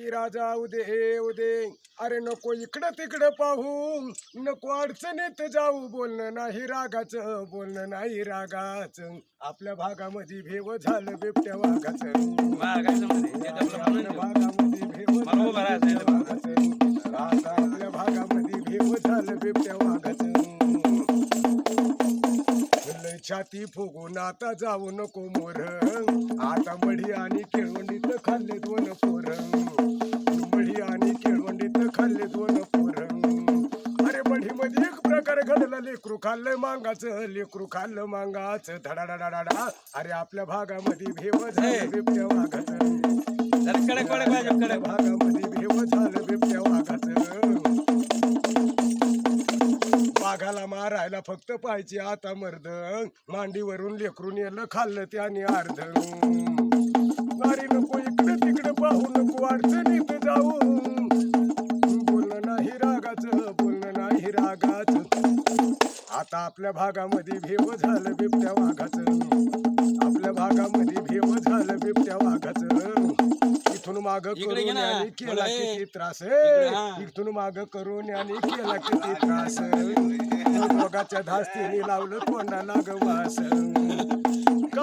E राजा उदे हे उदे. अरे नको इकडं तिकडं पाहू. नको अडचणीत जाऊ. बोलणं नाही रागाचं बोलणं नाही रागाचं. आपल्या भागामध्ये भेव झालं बिबट्या वाघाचं. ठेव. भागामध्ये भेव झालं बिबट्या. वाघाचं. आता आपल्या भागामध्ये भेव झालं बिबट्या वाघाचं. छाती फुगून आता जाऊ नको मोर. आता मढी आणि केळवंडीत खाल्ले दोन पोर. घडला लेकरू खाल्लंय मांगाचं लेकरू खाल्लं मांगाचं. धडाडाडाडा अरे आपल्या भागामध्ये भेव. झालं बिबट्या वाघाचं. जरा कडक कडक पाहिजे आपल्या कडक भागामध्ये भेव झालं बिबट्या वाघाचं. वाघाला मारायला फक्त पाहिजे आता मर्द मांडीवरून लेकरून येलं खाल्लं त्याने अर्ध नारी नको इकडे तिकडे पाहू नको अडचणीत जाऊ बोलणं नाही रागाचं बोलणं नाही रागाचं. आता आपल्या भागामध्ये भेव झालं बिबट्या वाघाचं आपल्या भागामध्ये भेव झालं बिबट्या वाघाचं इथून माग करून. आणि केला. किती त्रास. इथून माग करून आणि केला किती त्रास दोघाच्या धास्तीने लावलं तोंडाला गवास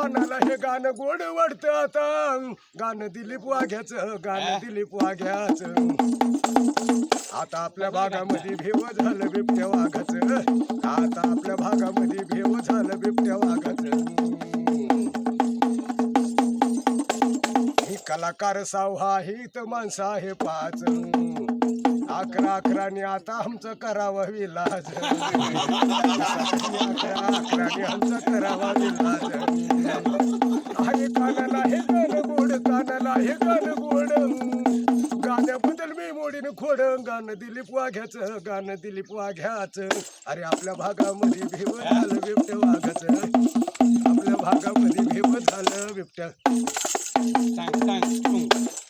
कानाला हे गाणं गोड वाटतं आता. गाणं दिलीप वाघ्याचं गाणं दिलीप वाघ्याचं. आता आपल्या भागामध्ये भेव झालं बिबट्या वाघाचं. आता आपल्या भागामध्ये कलाकार सावहा ही तर माणसं आहे पाच. अकरा अकराने आता आमचं करावं विलाज. अकरा अकराने आमचं करावा विलाज. आहे कानाला हे गाणं गोड कानाला हे गाणं गोड गाण्याबद्दल मी मोडीनं खोड गाणं दिलीप वाघ्याचं गाणं दिलीप वाघ्याचं. अरे आपल्या भागामध्ये भीम झालं बिबट्या वाघाचं. आपल्या भागामध्ये भीम झालं बिबट्या. 三三十